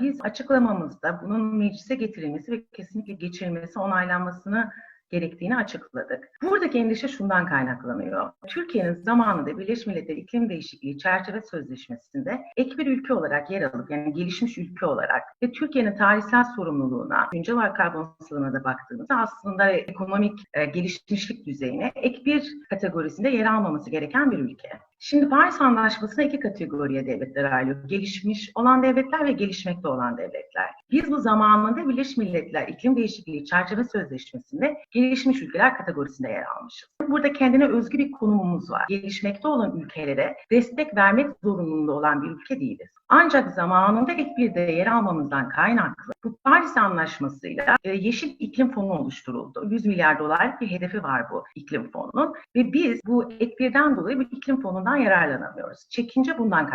Biz açıklamamızda bunun meclise getirilmesi ve kesinlikle geçirilmesi, onaylanmasını gerektiğini açıkladık. Buradaki endişe şundan kaynaklanıyor. Türkiye'nin zamanında Birleşmiş Milletler İklim Değişikliği Çerçeve Sözleşmesi'nde ek bir ülke olarak yer alıp yani gelişmiş ülke olarak ve Türkiye'nin tarihsel sorumluluğuna, güncel olarak karbon salımına da baktığımızda aslında ekonomik e, gelişmişlik düzeyine ek bir kategorisinde yer almaması gereken bir ülke. Şimdi Paris Anlaşması'na iki kategoriye devletler ayrılıyor. Gelişmiş olan devletler ve gelişmekte olan devletler. Biz bu zamanında Birleşmiş Milletler İklim Değişikliği Çerçeve Sözleşmesi'nde gelişmiş ülkeler kategorisinde yer almışız. Burada kendine özgü bir konumumuz var. Gelişmekte olan ülkelere destek vermek zorunluluğunda olan bir ülke değiliz. Ancak zamanında ek bir de yer almamızdan kaynaklı bu Paris Anlaşması'yla e, Yeşil İklim Fonu oluşturuldu. 100 milyar dolarlık bir hedefi var bu iklim fonunun ve biz bu ek birden dolayı bir iklim fonundan yararlanamıyoruz. Çekince bundan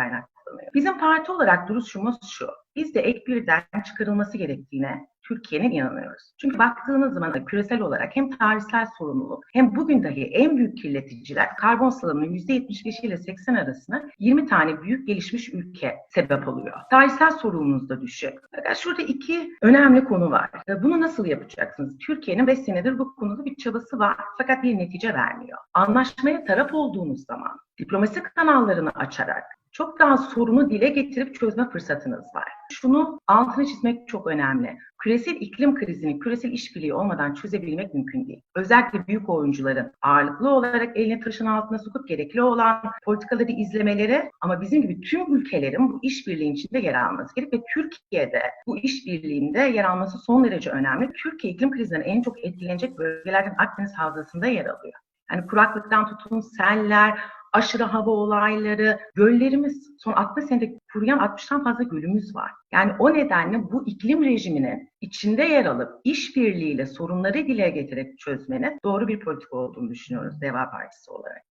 kaynaklanıyor. Bizim parti olarak duruşumuz şu. Biz de ek birden çıkarılması gerektiğine Türkiye'nin inanıyoruz. Çünkü baktığınız zaman küresel olarak hem tarihsel sorumluluk hem bugün dahi en büyük kirleticiler karbon salımının %75 ile 80 arasında 20 tane büyük gelişmiş ülke sebep oluyor. Tarihsel sorumluluğumuz da düşük. Fakat şurada iki önemli konu var. Bunu nasıl yapacaksınız? Türkiye'nin 5 senedir bu konuda bir çabası var fakat bir netice vermiyor. Anlaşmaya taraf olduğunuz zaman diplomasi kanallarını açarak çok daha sorunu dile getirip çözme fırsatınız var. Şunu altını çizmek çok önemli. Küresel iklim krizini küresel işbirliği olmadan çözebilmek mümkün değil. Özellikle büyük oyuncuların ağırlıklı olarak elini taşın altına sokup gerekli olan politikaları izlemeleri ama bizim gibi tüm ülkelerin bu işbirliğin içinde yer alması gerek ve Türkiye'de bu işbirliğinde yer alması son derece önemli. Türkiye iklim krizinden en çok etkilenecek bölgelerden Akdeniz Havzası'nda yer alıyor. Yani kuraklıktan tutun seller, aşırı hava olayları, göllerimiz son 60 senede kuruyan 60'tan fazla gölümüz var. Yani o nedenle bu iklim rejiminin içinde yer alıp işbirliğiyle sorunları dile getirip çözmenin doğru bir politika olduğunu düşünüyoruz Deva Partisi olarak.